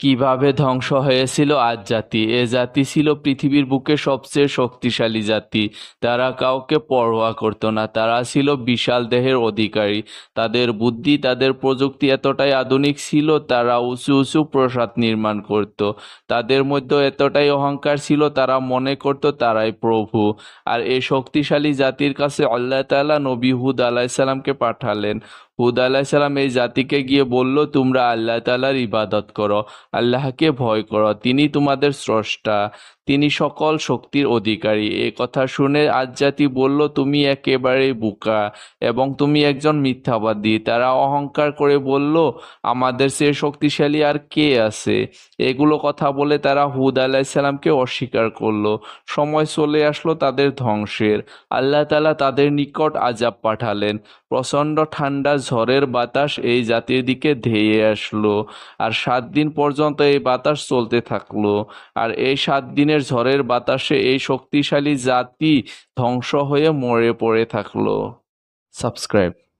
কীভাবে ধ্বংস হয়েছিল আজ জাতি? এ জাতি ছিল পৃথিবীর বুকে সবচেয়ে শক্তিশালী জাতি। তারা কাউকে পরোয়া করত না। তারা ছিল বিশাল দেহের অধিকারী। তাদের বুদ্ধি, তাদের প্রযুক্তি এতটাই আধুনিক ছিল, তারা উঁচু উঁচু প্রাসাদ নির্মাণ করত। তাদের মধ্যে এতটাই অহংকার ছিল, তারা মনে করত তারাই প্রভু। আর এই শক্তিশালী জাতির কাছে আল্লাহ তাআলা নবী হুদ আলাইসাল্লামকে পাঠালেন। হুদ আলাহিসাল্লাম এই জাতিকে গিয়ে বলল, তোমরা আল্লাহ তালার ইবাদত করো, আল্লাহকে ভয় করো, তিনি তোমাদের স্রষ্টা। তিনি সকল শক্তির অধিকারী। এ কথা শুনে আজ জাতি বলল, তুমি একেবারেই বোকা এবং তুমি একজন মিথ্যাবাদী। তারা অহংকার করে বলল, আমাদের সে শক্তিশালী আর কে আছে? এগুলো কথা বলে তারা হুদ আলাইসাল্লামকে অস্বীকার করল। সময় চলে আসলো তাদের ধ্বংসের। আল্লাহ তালা তাদের নিকট আজাব পাঠালেন। প্রচণ্ড ঠান্ডা, ঝড়ের বাতাস এই জাতির দিকে ধেয়ে আসলো। আর সাত দিন পর্যন্ত এই বাতাস চলতে থাকল। আর এই সাত দিনের ঝড়ের বাতাসে এই শক্তিশালী জাতি ধ্বংস হয়ে মরে পড়ে থাকল। সাবস্ক্রাইব।